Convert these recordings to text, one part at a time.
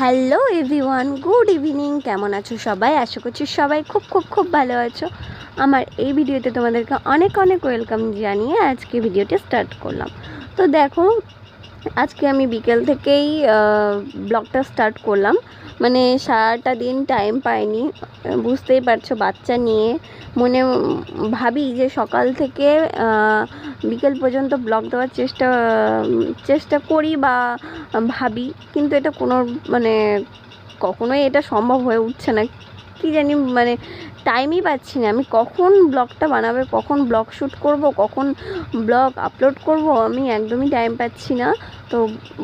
Hello everyone, good evening. কেমন আছো সবাই? আশা করছি সবাই খুব খুব খুব ভালো আছো। আমার এই ভিডিওতে তোমাদেরকে অনেক অনেক ওয়েলকাম জানিয়ে আজকে ভিডিওটি স্টার্ট করলাম। তো দেখো আজকে আমি বিকেল থেকেই ব্লগটা স্টার্ট করলাম। মানে সারাটা দিন টাইম পাইনি। বুঝতেই পারছ, বাচ্চা নিয়ে। মনে ভাবি যে সকাল থেকে বিকেল পর্যন্ত ব্লগ দেওয়ার চেষ্টা চেষ্টা করি বা ভাবি। কিন্তু এটা কোনো মানে কখনোই এটা সম্ভব হয়ে উঠছে না। কি জানি মানে টাইমই পাচ্ছি না। আমি কখন ব্লগটা বানাবে, কখন ব্লগ শ্যুট করব, কখন ব্লগ আপলোড করব, আমি একদমই টাইম পাচ্ছি না। তো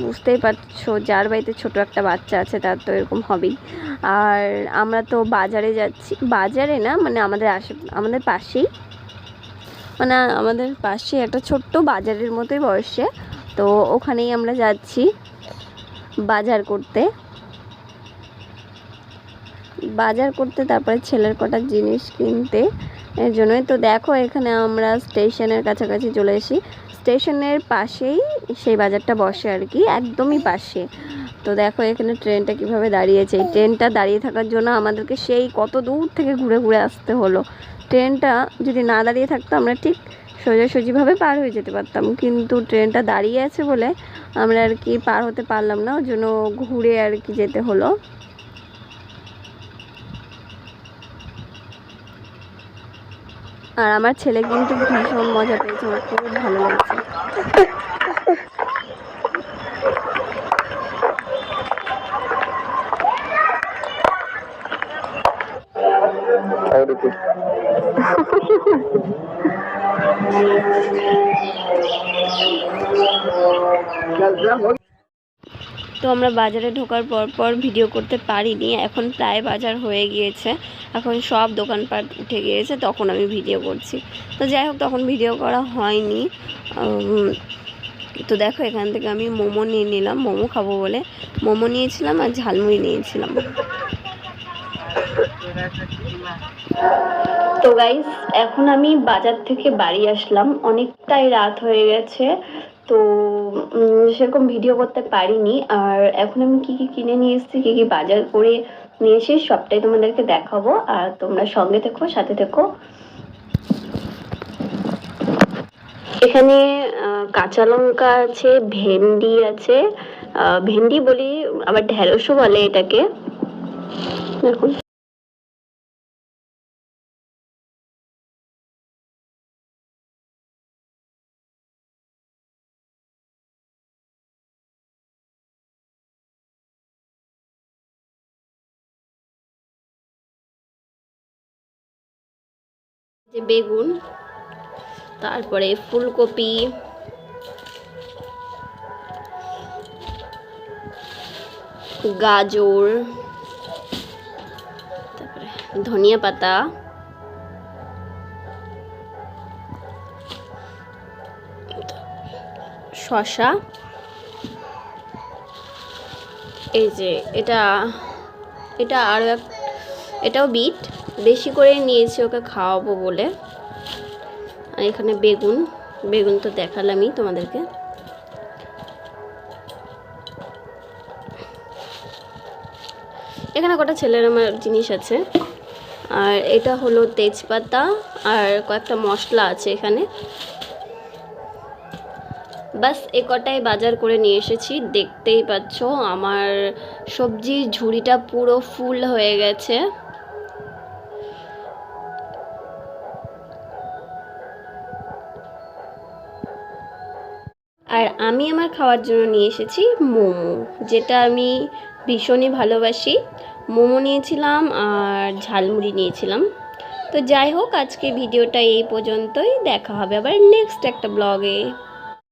বুঝতেই পারছ, যার বাড়িতে ছোট একটা বাচ্চা আছে, তার তো এরকম হবেই। আর আমরা তো বাজারে যাচ্ছি, বাজারে না মানে আমাদের আশে আমাদের পাশেই। মানে আমাদের পাশে একটা ছোট্ট বাজারের মতোই বয়সে। তো ওখানেই আমরা যাচ্ছি বাজার করতে। বাজার করতে, তারপরে ছেলের কটা জিনিস কিনতে, এর জন্যই। তো দেখো, এখানে আমরা স্টেশনের কাছাকাছি চলে এসি স্টেশনের পাশেই সেই বাজারটা বসে আর কি, একদমই পাশে। তো দেখো, এখানে ট্রেনটা কীভাবে দাঁড়িয়েছে। এই ট্রেনটা দাঁড়িয়ে থাকার জন্য আমাদেরকে সেই কত দূর থেকে ঘুরে ঘুরে আসতে হলো। ট্রেনটা যদি না দাঁড়িয়ে থাকতো, আমরা ঠিক সোজাসুজিভাবে পার হয়ে যেতে পারতাম। কিন্তু ট্রেনটা দাঁড়িয়ে আছে বলে আমরা আর কি পার হতে পারলাম না। ওই জন্য ঘুরে আর কি যেতে হলো। আর আমার ছেলে কিন্তু ভীষণ মজা পেয়েছে আমার খুব ভালো লাগছে। তো আমরা বাজারে ঢোকার পর পর ভিডিও করতে পারিনি। এখন প্রায় বাজার হয়ে গিয়েছে। এখন সব দোকানপাট উঠে গিয়েছে, তখন আমি ভিডিও করছি। তো যাই হোক, তখন ভিডিও করা হয়নি। তো দেখো, এখান থেকে আমি মোমো নিয়ে নিলাম। মোমো খাব বলে মোমো নিয়েছিলাম আর ঝালমুড়ি নিয়েছিলাম। তো গাইস এখন আমি বাজার থেকে বাড়ি আসলাম। অনেকটাই রাত হয়ে গেছে। তো সেরকম ভিডিও করতে পারিনি। আর এখন আমি কি কি কিনে নিয়ে এসেছি, কি কি বাজার করে নিয়ে এসেছি, সবটাই তোমাদেরকে দেখাবো। আর তোমরা সঙ্গে থেকো, সাথে থেকো। এখানে কাঁচা লঙ্কা আছে, ভেন্ডি আছে। ভেন্ডি বলি আবার ঢেঁড়সও বলে এটাকে। দেখুন। যে বেগুন, তারপরে ফুলকপি, গাজর, তারপরে ধনিয়া পাতা শশা এই যে এটা এটা আরও এক, এটাও বিট। বেশি করে নিয়েছি ওকে খাওয়াবো বলে। আর এখানে বেগুন বেগুন তো দেখালামই তোমাদেরকে। এখানে কটা ছেলের আমার জিনিস আছে। আর এটা হলো তেজপাতা আর কয়েকটা মশলা আছে এখানে। বাস এ কটাই বাজার করে নিয়ে এসেছি। দেখতেই পাচ্ছ আমার সবজির ঝুড়িটা পুরো ফুল হয়ে গেছে। আর আমি আমার খাওয়ার জন্য নিয়ে এসেছি মোমো, যেটা আমি ভীষণই ভালোবাসি। মোমো নিয়েছিলাম আর ঝালমুড়ি নিয়েছিলাম। তো যাই হোক আজকে ভিডিওটা এই পর্যন্তই। দেখা হবে আবার নেক্সট একটা ব্লগে